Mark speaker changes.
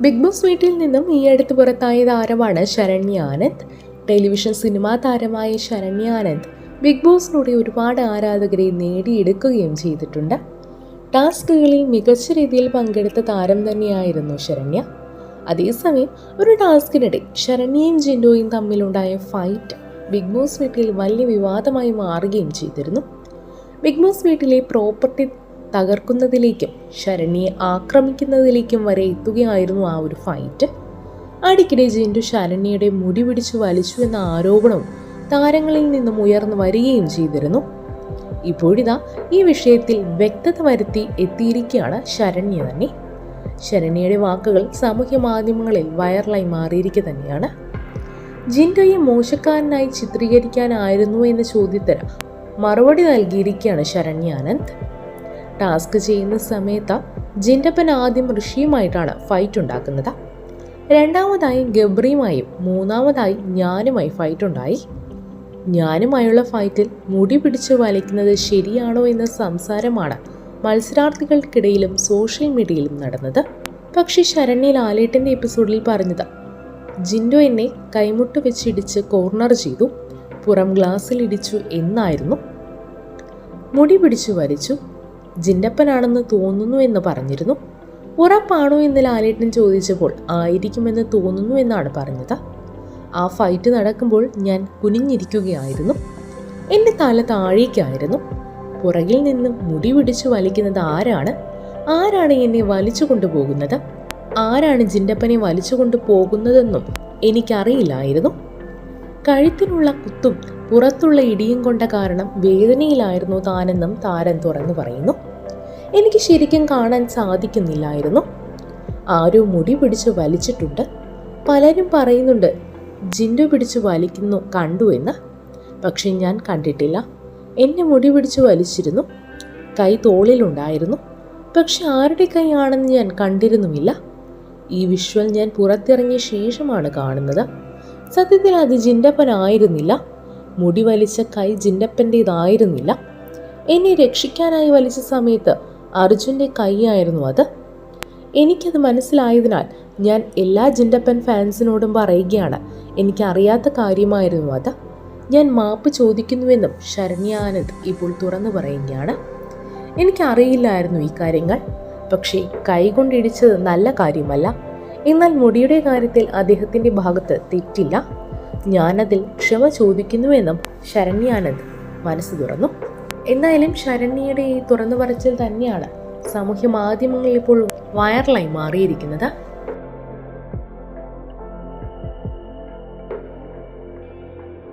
Speaker 1: Big boss വീട്ടിൽ നിന്നും ഈ അടുത്ത് പുറത്തായ താരമാണ് ശരണ്യ ആനന്ദ്? ടെലിവിഷൻ സിനിമാ താരമായ ശരണ്യ ആനന്ദ് ബിഗ് ബോസിലൂടെ ഒരുപാട് ആരാധകരെ നേടിയെടുക്കുകയും ചെയ്തിട്ടുണ്ട്. ടാസ്കുകളിൽ മികച്ച രീതിയിൽ പങ്കെടുത്ത താരം തന്നെയായിരുന്നു ശരണ്യ. അതേസമയം ഒരു ടാസ്കിനിടെ ശരണ്യയും ജിൻഡോയും തമ്മിലുണ്ടായ ഫൈറ്റ് ബിഗ് ബോസ് വീട്ടിൽ വലിയ വിവാദമായി മാറുകയും ചെയ്തിരുന്നു. ബിഗ് ബോസ് വീട്ടിലെ പ്രോപ്പർട്ടി തകർക്കുന്നതിലേക്കും ശരണിയെ ആക്രമിക്കുന്നതിലേക്കും വരെ എത്തുകയായിരുന്നു ആ ഒരു ഫൈറ്റ് അടിക്കിടെ ജിൻഡു ശരണ്യയുടെ മുടി പിടിച്ചു വലിച്ചു എന്ന ആരോപണവും താരങ്ങളിൽ നിന്നും ഉയർന്നു വരികയും ചെയ്തിരുന്നു. ഇപ്പോഴിതാ ഈ വിഷയത്തിൽ വ്യക്തത വരുത്തി എത്തിയിരിക്കുകയാണ് ശരണ്യ തന്നെ. ശരണ്യയുടെ വാക്കുകൾ സാമൂഹ്യ മാധ്യമങ്ങളിൽ വൈറലായി മാറിയിരിക്കുക തന്നെയാണ്. ജിൻഡോയെ മോശക്കാരനായി ചിത്രീകരിക്കാനായിരുന്നു എന്ന ചോദ്യത്തിന് മറുപടി നൽകിയിരിക്കുകയാണ് ശരണ്യ ആനന്ദ് ടാസ്ക് ചെയ്യുന്ന സമയത്ത് ജിൻഡപ്പൻ ആദ്യം ഋഷിയുമായിട്ടാണ് ഫൈറ്റ് ഉണ്ടാക്കുന്നത്. രണ്ടാമതായി ഗബ്രിയുമായും മൂന്നാമതായി ഞാനുമായി ഫൈറ്റ് ഉണ്ടായി. ഞാനുമായുള്ള ഫൈറ്റിൽ മുടി പിടിച്ച് വലിക്കുന്നത് ശരിയാണോ എന്ന സംസാരമാണ് മത്സരാർത്ഥികൾക്കിടയിലും സോഷ്യൽ മീഡിയയിലും നടന്നത്. പക്ഷേ ശരണ്യ ലാലേട്ടന്റെ എപ്പിസോഡിൽ പറഞ്ഞത് ജിൻഡോ എന്നെ കൈമുട്ട് വെച്ചിടിച്ച് കോർണർ ചെയ്തു പുറം ഗ്ലാസ്സിൽ ഇടിച്ചു എന്നായിരുന്നു. മുടി പിടിച്ചു വലിച്ചു ജിൻഡപ്പനാണെന്ന് തോന്നുന്നു എന്ന് പറഞ്ഞിരുന്നു. ഉറപ്പാണോ എന്ന് ലാലേട്ടൻ ചോദിച്ചപ്പോൾ ആയിരിക്കുമെന്ന് തോന്നുന്നു എന്നാണ് പറഞ്ഞത്. ആ ഫൈറ്റ് നടക്കുമ്പോൾ ഞാൻ കുനിഞ്ഞിരിക്കുകയായിരുന്നു. എന്റെ തല താഴേക്കായിരുന്നു. പുറകിൽ നിന്നും മുടി പിടിച്ചു വലിക്കുന്നത് ആരാണ്? ആരാണ് എന്നെ വലിച്ചു കൊണ്ടുപോകുന്നത്? ആരാണ് ജിൻഡപ്പനെ വലിച്ചു കൊണ്ടുപോകുന്നതെന്നും എനിക്കറിയില്ലായിരുന്നു. കഴുത്തിനുള്ള കുത്തും പുറത്തുള്ള ഇടിയും കൊണ്ട കാരണം വേദനയിലായിരുന്നു താനെന്നും താരൻ തുറന്നു പറയുന്നു. എനിക്ക് ശരിക്കും കാണാൻ സാധിക്കുന്നില്ലായിരുന്നു. ആരോ മുടി പിടിച്ച് വലിച്ചിട്ടുണ്ട്. പലരും പറയുന്നുണ്ട് ജിൻഡു പിടിച്ച് വലിക്കുന്നു കണ്ടു എന്ന്. പക്ഷെ ഞാൻ കണ്ടിട്ടില്ല. എന്നെ മുടി പിടിച്ച് വലിച്ചിരുന്നു. കൈ തോളിലുണ്ടായിരുന്നു. പക്ഷെ ആരുടെ കൈയാണെന്ന് ഞാൻ കണ്ടിരുന്നുമില്ല. ഈ വിഷ്വൽ ഞാൻ പുറത്തിറങ്ങിയ ശേഷമാണ് കാണുന്നത്. സത്യത്തിൽ അത് ജിൻഡപ്പനായിരുന്നില്ല. മുടി വലിച്ച കൈ ജിൻഡപ്പന്റേതായിരുന്നില്ല. എന്നെ രക്ഷിക്കാനായി വലിച്ച സമയത്ത് അർജുന്റെ കൈയായിരുന്നു അത്. എനിക്കത് മനസ്സിലായതിനാൽ ഞാൻ എല്ലാ ജിൻഡപ്പൻ ഫാൻസിനോടും പറയുകയാണ് എനിക്കറിയാത്ത കാര്യമായിരുന്നു അത്. ഞാൻ മാപ്പ് ചോദിക്കുന്നുവെന്നും ശരണ്യാനന്ദ് ഇപ്പോൾ തുറന്നു പറയുകയാണ്. എനിക്കറിയില്ലായിരുന്നു ഈ കാര്യങ്ങൾ. പക്ഷേ കൈകൊണ്ടിടിച്ചത് നല്ല കാര്യമല്ല. എന്നാൽ മുടിയുടെ കാര്യത്തിൽ അദ്ദേഹത്തിന്റെ ഭാഗത്ത് തെറ്റില്ല. ഞാനതിൽ ക്ഷമ ചോദിക്കുന്നുവെന്നും ശരണ്യാനന്ദ് മനസ്സ് തുറന്നു. എന്തായാലും ശരണ്യയുടെ ഈ തുറന്നു പറച്ചിൽ തന്നെയാണ് സാമൂഹ്യ മാധ്യമങ്ങളിൽ ഇപ്പോൾ വൈറലായി മാറിയിരിക്കുന്നത്.